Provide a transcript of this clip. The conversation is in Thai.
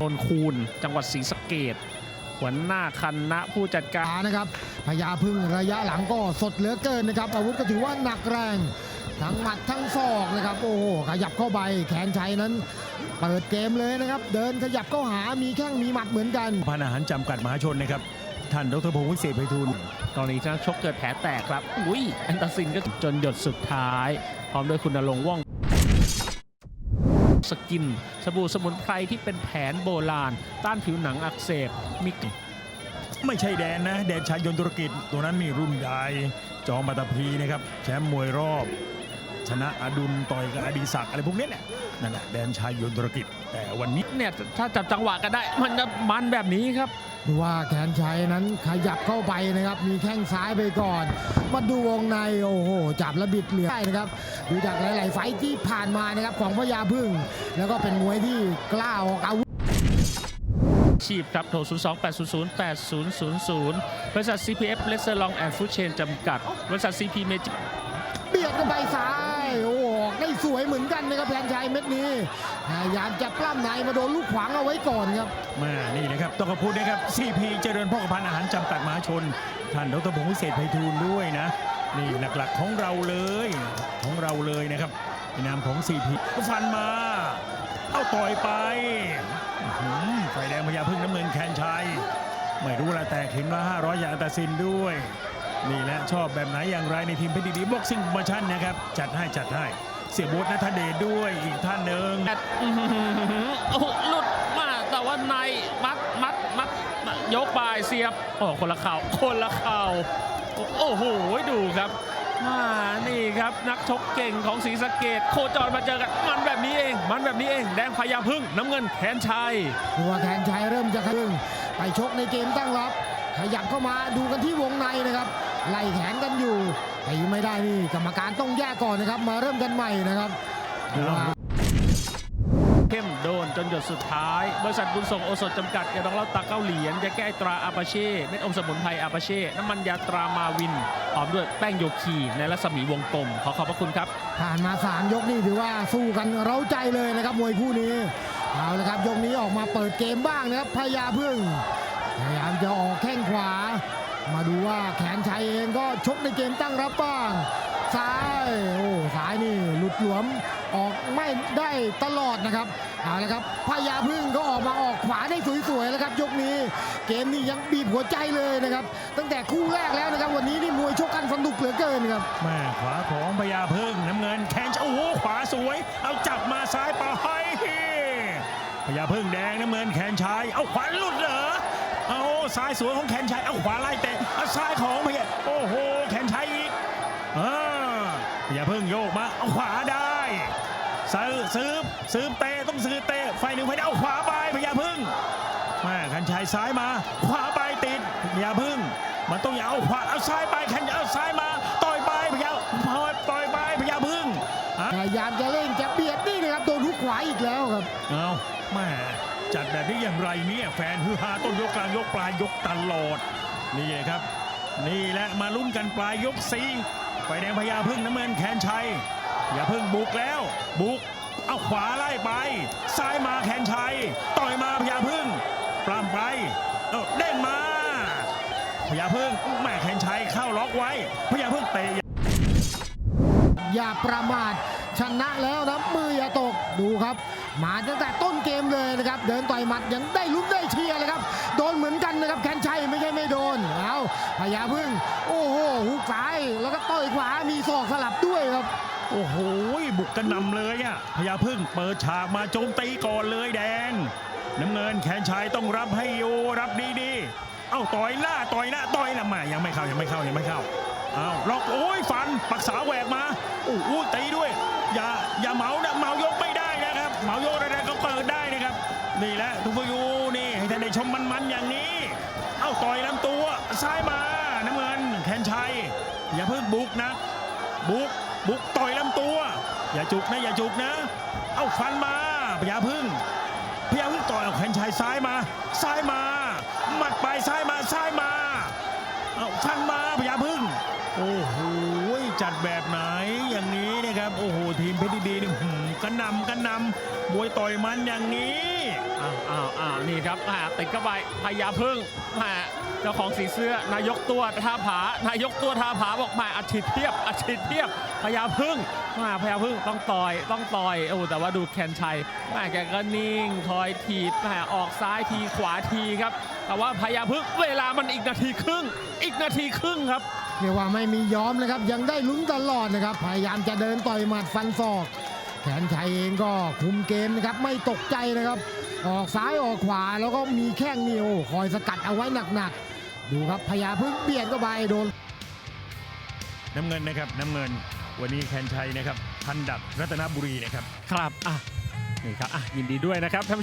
นนคูณจังหวัดศรีสะเกดหัวหน้าคณะผู้จัดการขานะครับพญาพึ่งระยะหลังก็สดเหลือเกินนะครับ อาวุธก็ถือว่าหนักแรง ทั้งหมัดทั้งศอกนะครับ โอ้โหขยับเข้าไปแขนชัยนั้น เปิดเกมเลยนะครับ เดินขยับเข้าหามีแข้งมีหมัดเหมือนกันพันอาหารจำกัดมหาชนนะครับท่านดรพงศ์วิเศษไพฑูรย์กรณีที่นักชกเกิดแผลแตกครับ อุ้ยแอนตาซินก็จนหยดสุดท้าย พร้อมด้วยคุณนรงค์ว่อง สกิน สบู่สมุนไพรที่เป็นแผนโบราณ ต้านผิวหนังอักเสบมีกลิ่นไม่ใช่แดนนะ แดนชายยนต์ธุรกิจตัวนั้นมีรุ่นใหญ่จอมบัตพีนะครับแชมป์มวยรอบ ชนะอดุลต่อยกับอดีศักดิ์อะไรพวกนี้แหละนั่นแหละแดนชายยนต์ธุรกิจแต่วันนี้เนี่ยถ้าจับจังหวะกันได้มันจะมันแบบนี้ครับ ดูว่าแขนชัยนั้นขยับเข้าไปนะครับ มีแข้งซ้ายไปก่อน มาดูวงในโอ้โหจับระบิดเหลือได้นะครับดูจากหลาย ๆ ไฟท์ที่ผ่านมานะครับของพญาพึ่ง แล้วก็เป็นมวยที่กล้าออกอาวุธชีพครับโทร 0 2 8 0 0 8 0 0 0 บริษัท CPF l e s s e r Long and Food Chain จำกัด บริษัท CP Magic เบียดกันไปซ้าย โอ้โหออก ได้สวยเหมือนกันนะครับแผนชัยเม็ดนี้พยายามจะปล้ำในมาโดนลูกขวางเอาไว้ก่อนครับมานี่นะครับต้องขอบคุณนะครับ CP เจริญพ่อพันอาหารจำกัดมหาชน ท่านดรพงศ์วิเศษไพฑูรย์ด้วยนะ นี่หลักๆของเราเลยของเราเลยนะครับในนามของ CP ฟันมา เอาต่อยไปไฟแดงพญาพึ่งน้ำเงินแคนชัยไม่รู้ละแต่เห็นว่า500 อย่าอัตราซินด้วยนี่แหละชอบแบบไหนอย่างไรในทีมเพชรดีบ็อกซิ่งโปรโมชั่นนะครับ จัดให้จัดให้ เสียโบูธนัทเดชด้วยอีกท่านหนึ่งแอดอื้อหือโอ้โหหลุดมาแต่ว่าในมัดมัดมัดยกปลายเสียบโอ้คนละเข่าคนละเข่าโอ้โหดูครับมานี่ครับนักชกเก่งของศรีสะเกดโคจรมาเจอกันมันแบบนี้เอง มันแบบนี้เอง แดงพยาพึ่งน้ำเงินแขนชัยดูว่าแขนชัยเริ่มจะขยึงไปชกในเกมตั้งรับ ขยับเข้ามาดูกันที่วงในนะครับ ไล่แขนกันอยู่แต่ยังไม่ได้นี่กรรมการต้องแยกก่อนนะครับ มาเริ่มกันใหม่นะครับดูว่าเข้มโดนจนหยดสุดท้าย บริษัทบุญส่งโอสถจำกัดยาดองเหล้าตาเก้าเหรียญยาแก้ไอตราอาปาเช่เม็ดอมสมุนไพรอาปาเช่น้ำมันยาตรามาวินพร้อมด้วยแป้งโยคีในรัศมีวงกลมขอขอบพระคุณครับ ผ่านมา 3 ยกนี่ถือว่าสู้กันเร้าใจเลยนะครับมวยคู่นี้เอาละครับยกนี้ออกมาเปิดเกมบ้างนะครับพญาพึ่งพยายามจะออกแข้งขวา มาดูว่าแขนชัยเองก็ชกในเกมตั้งรับบ้าง ซ้าย โอ้ซ้ายนี่หลุดหลวมออกไม่ได้ตลอดนะครับเอาละครับพญาพึ่งก็ออกมาออกขวาได้สวยๆแล้วครับ ยกนี้ เกมนี้ยังบีบหัวใจเลยนะครับ ตั้งแต่คู่แรกแล้วนะครับ วันนี้นี่มวยชกกันสนุกเหลือเกินครับแม่ขวาของพญาพึ่งน้ำเงินแคนโอ้โหขวาสวย เอาจับมาซ้ายไปพญาพึ่งแดงน้ำเงินแขนชายเอาขวาหลุดเหรอเอา ซ้ายสวยของแขนชายเอาขวาไล่เตะเอาซ้ายของพญาโอ้โหแขนชายอีกอ่าพญาพึ่งโยกมาเอาขวาได้ซื้อซื้อซื้อเตะต้องซื้อเตะไฟหนึ่งไฟเดียวเอาขวาไปพญาพึ่งแม่แขนชายซ้ายมา ขวาไปติดพญาพึ่ง มันต้องอย่าเอาขวาเอาซ้ายไปแขนเอาซ้ายมาต่อยไปพญาพอยต่อยไปพญาพึ่งอะพยายามจะเล่นจะเบียดนี่นะครับโดนทุกขวาอีกแล้วครับเอาแม่ จัดแบบนี้อย่างไรเนี่ยแฟนฮือฮาต้นยกกลางยกปลายยกตลอดนี่ครับ นี่แหละมาลุ้นกันปลายยกสีไฟแดงพญาพึ่งน้ำเงินแขนชัยอย่าพึ่งบุกแล้ว บุกเอาขวาไล่ไป ซ้ายมาแขนชัย ต่อยมาพญาพึ่งปลามไปเอาเด้งมาพญาพึ่งแม่แขนชัยเข้าล็อกไว้พญาพึ่งเตะอย่าประมาทชนะแล้วนะมือ ดูครับ มาตั้งแต่ต้นเกมเลยนะครับ เดินต่อยหมัดยังได้ลุ้นได้เชียร์เลยครับ โดนเหมือนกันนะครับแคนชัยไม่ใช่ไม่โดน เอาพยาพึ่ง โอ้โหหุกซ้ายแล้วก็ต่อยขวามีศอกสลับด้วยครับโอ้โห บุกกระนำเลยอะพญาพึ่งเปิดฉากมาโจมตีก่อนเลยแดง น้ำเงินแขนชายต้องรับให้อยู่รับดีๆ เอ้าต่อยหน้าต่อยหน้าต่อยหน้ามายังไม่เข้ายังไม่เข้ายังไม่เข้าเอ้าล็อกโอ้ยฟันปักษาแหวกมาโอ้โหตีด้วย อย่าอย่าเมานะเมายกไม่ได้ เหมายกอะไรก็เปิดได้นะครับ นี่แหละทุกผู้ยูนี่ให้ท่านได้ชมมันๆอย่างนี้ เอ้าต่อยลำตัวซ้ายมาน้ำเงินแขนชัย อย่าเพิ่งบุกนะบุกบุกต่อยลำตัว อย่าจุกนะอย่าจุกนะ เอ้าฟันมาพยาพึ่งพยาพึ่งต่อยเอาแขนชายซ้ายมา ซ้ายมาหมัดไปซ้ายมาซ้ายมา เอ้าฟันมาพยาพึ่ง โอ้โหจัดแบบไหนอย่างนี้นะครับ โอ้โหทีมเพชรดีนี่หืมกระนำกระนำมวยต่อยมันอย่างนี้อ้าวอ้าวอ้าวนี่ครับอ่าติดเข้าไปพญาพึ่งมาเจ้าของสีเสื้อนายกตัวท่าผานายกตัวท่าผาบอกมาอาชีพเทียบอาชีพเทียบพญาพึ่งมาพญาพึ่งต้องต่อยต้องต่อยโอ้แต่ว่าดูแคนชัยแม่แกก็นิ่งคอยถีบแม่ออกซ้ายทีขวาทีครับ แต่ว่าพญาพึ่งเวลามันอีกนาทีครึ่ง อีกนาทีครึ่งครับ เรียกว่าไม่มียอมนะครับ ยังได้ลุ้นตลอดนะครับ พยายามจะเดินต่อยหมัดฟันศอกแขนชัยเองก็คุมเกมนะครับ ไม่ตกใจนะครับ ออกซ้ายออกขวาแล้วก็มีแข้งเหนียวคอยสกัดเอาไว้หนักๆ ดูครับพยาพึ่งเบียดเข้าไปโดน น้ำเงินนะครับน้ำเงินวันนี้แคนชัยนะครับพันดักรัตนบุรีนะครับ ครับอะนี่ครับอะยินดีด้วยนะครับท่านผู้ชม